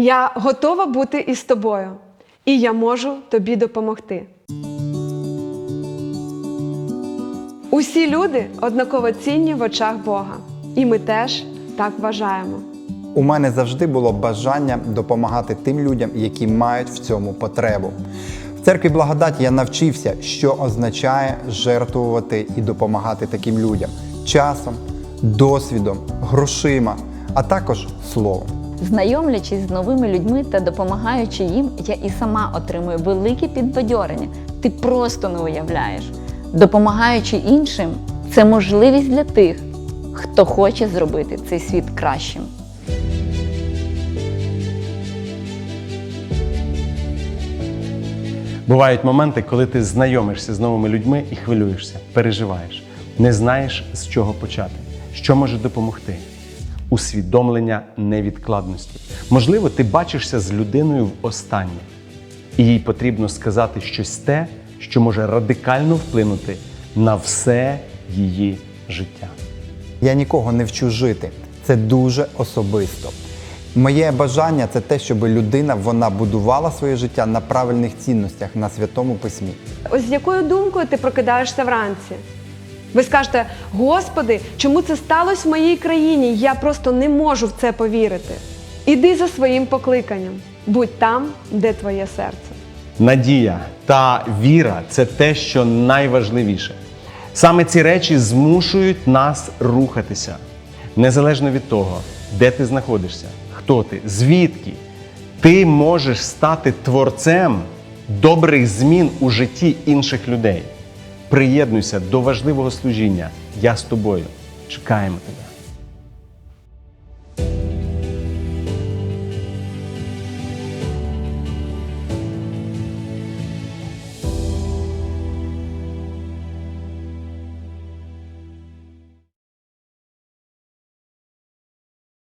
Я готова бути із тобою, і я можу тобі допомогти. Усі люди однаково цінні в очах Бога, і ми теж так вважаємо. У мене завжди було бажання допомагати тим людям, які мають в цьому потребу. В церкві благодаті я навчився, що означає жертвувати і допомагати таким людям часом, досвідом, грошима, а також словом. Знайомлячись з новими людьми та допомагаючи їм, я і сама отримую велике підбадьорення. Ти просто не уявляєш. Допомагаючи іншим, це можливість для тих, хто хоче зробити цей світ кращим. Бувають моменти, коли ти знайомишся з новими людьми і хвилюєшся, переживаєш, не знаєш, з чого почати, що може допомогти. Усвідомлення невідкладності. Можливо, ти бачишся з людиною в останнє, і їй потрібно сказати щось те, що може радикально вплинути на все її життя. Я нікого не вчу жити. Це дуже особисто. Моє бажання це те, щоб людина вона будувала своє життя на правильних цінностях, на святому письмі. Ось з якою думкою ти прокидаєшся вранці? Ви скажете, Господи, чому це сталося в моїй країні? Я просто не можу в це повірити. Іди за своїм покликанням, будь там, де твоє серце. Надія та віра це те, що найважливіше. Саме ці речі змушують нас рухатися, незалежно від того, де ти знаходишся, хто ти, звідки. Ти можеш стати творцем добрих змін у житті інших людей. Приєднуйся до важливого служіння. Я з тобою. Чекаємо тебе.